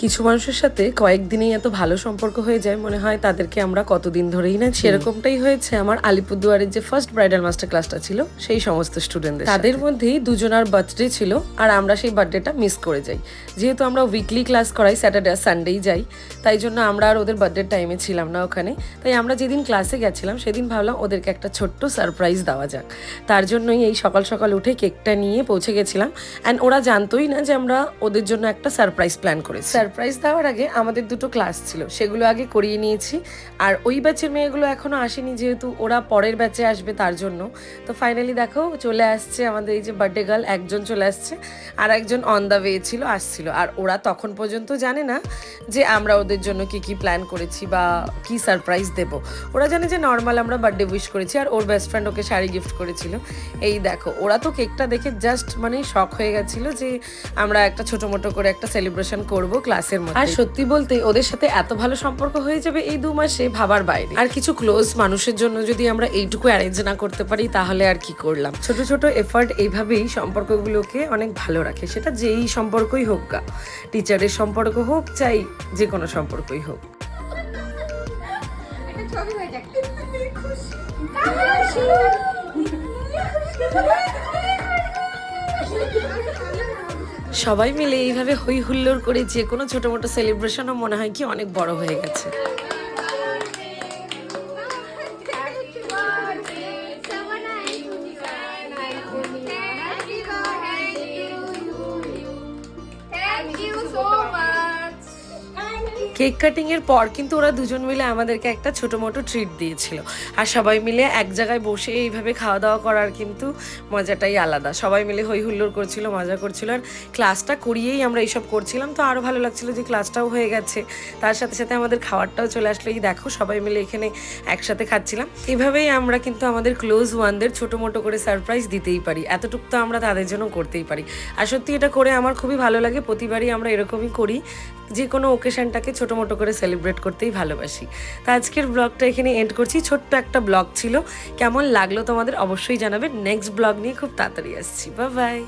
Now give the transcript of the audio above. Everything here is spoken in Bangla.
কিছু মানুষের সাথে কয়েকদিনেই এত ভালো সম্পর্ক হয়ে যায় মনে হয় তাদেরকে আমরা কতদিন ধরেই না সেরকমটাই হয়েছে। আমার আলিপুরদুয়ারের যে ফার্স্ট ব্রাইডাল মাস্টার ক্লাসটা ছিল সেই সমস্ত স্টুডেন্টদের তাদের মধ্যেই দুজনার বার্থডে ছিল আর আমরা সেই বার্থডেটা মিস করে যাই। যেহেতু আমরা উইকলি ক্লাস করাই স্যাটারডে আর সানডেই যাই তাই জন্য আমরা আর ওদের বার্থডের টাইমে ছিলাম না ওখানে। তাই আমরা যেদিন ক্লাসে গেছিলাম সেদিন ভাবলাম ওদেরকে একটা ছোট্ট সারপ্রাইজ দেওয়া যাক। তার জন্যই এই সকাল সকাল উঠে কেকটা নিয়ে পৌঁছে গেছিলাম। অ্যান্ড ওরা জানতোই না যে আমরা ওদের জন্য একটা সারপ্রাইজ প্ল্যান করেছি। সারপ্রাইজ দেওয়ার আগে আমাদের দুটো ক্লাস ছিল, সেগুলো আগে করিয়ে নিয়েছি। আর ওই ব্যাচের মেয়েগুলো এখনও আসেনি যেহেতু ওরা পরের ব্যাচে আসবে তার জন্য। তো ফাইনালি দেখো চলে আসছে আমাদের এই যে বার্থডে গার্ল একজন চলে আসছে আর একজন অন দ্য ওয়ে ছিল, আসছিল। আর ওরা তখন পর্যন্ত জানে না যে আমরা ওদের জন্য কি কি প্ল্যান করেছি বা কি সারপ্রাইজ দেব। ওরা জানে যে নর্মাল আমরা বার্থডে উইশ করেছি আর ওর বেস্ট ফ্রেন্ড ওকে শাড়ি গিফট করেছিল। এই দেখো, ওরা তো কেকটা দেখে জাস্ট মানে শখ হয়ে গেছিল যে আমরা একটা ছোটো মোটো করে একটা সেলিব্রেশন করব ক্লাসের মধ্যে আর সত্যি বলতে ওদের সাথে এত ভালো সম্পর্ক হয়ে যাবে এই দু মাসে ভাবার বাইরে। আর কিছু ক্লোজ মানুষের জন্য যদি আমরা এইটুকু অ্যারেঞ্জ না করতে পারি তাহলে আর কি করলাম? ছোট ছোট এফার্ট এইভাবেই সম্পর্কগুলোকে অনেক ভালো রাখে। সেটা যেই সম্পর্কই হোক গা টিচারের সম্পর্ক হোক চাই যে কোনো সম্পর্কই হোক। একটা ছবি খুশি। সবাই মিলে এইভাবে হই হুল্লোড় করে যে কোনো ছোট মোটো সেলিব্রেশনও মনে হয় কি অনেক বড় হয়ে গেছে। কেক কাটিং এর পর কিন্তু ওরা দুজন মিলে আমাদেরকে একটা ছোট মোটো ট্রিট দিয়েছিল। আর সবাই মিলে এক জায়গায় বসে এইভাবে খাওয়া দাওয়া করার কিন্তু মজাটাই আলাদা। সবাই মিলে হই হুল্লোড় করছিল, মজা করছিল। আর ক্লাসটা করিয়েই আমরা এইসব করছিলাম। তো আরও ভালো লাগছিল যে ক্লাসটাও হয়ে গেছে। তার সাথে সাথে আমাদের খাবারটাও চলে আসলো। এই দেখো, সবাই মিলে এখানে একসাথে খাচ্ছিলাম। এভাবেই আমরা কিন্তু আমাদের ক্লোজ ওয়ানদের ছোট মোটো করে সারপ্রাইজ দিতেই পারি। এতটুক তো আমরা তাদের জন্য করতেই পারি। আর সত্যি এটা করে আমার খুবই ভালো লাগে। প্রতিবারই আমরা এরকমই করি। যে কোনো ওকেশনটাকে ছোটো মোটো করে সেলিব্রেট করতেই ভালোবাসি। তা আজকের ব্লগটা এখানে এন্ড করছি। ছোট্ট একটা ব্লগ ছিল। কেমন লাগল তোমাদের অবশ্যই জানাবে নেক্সট ব্লগ নিয়ে খুব তাড়াতাড়ি আসছি। বা বাই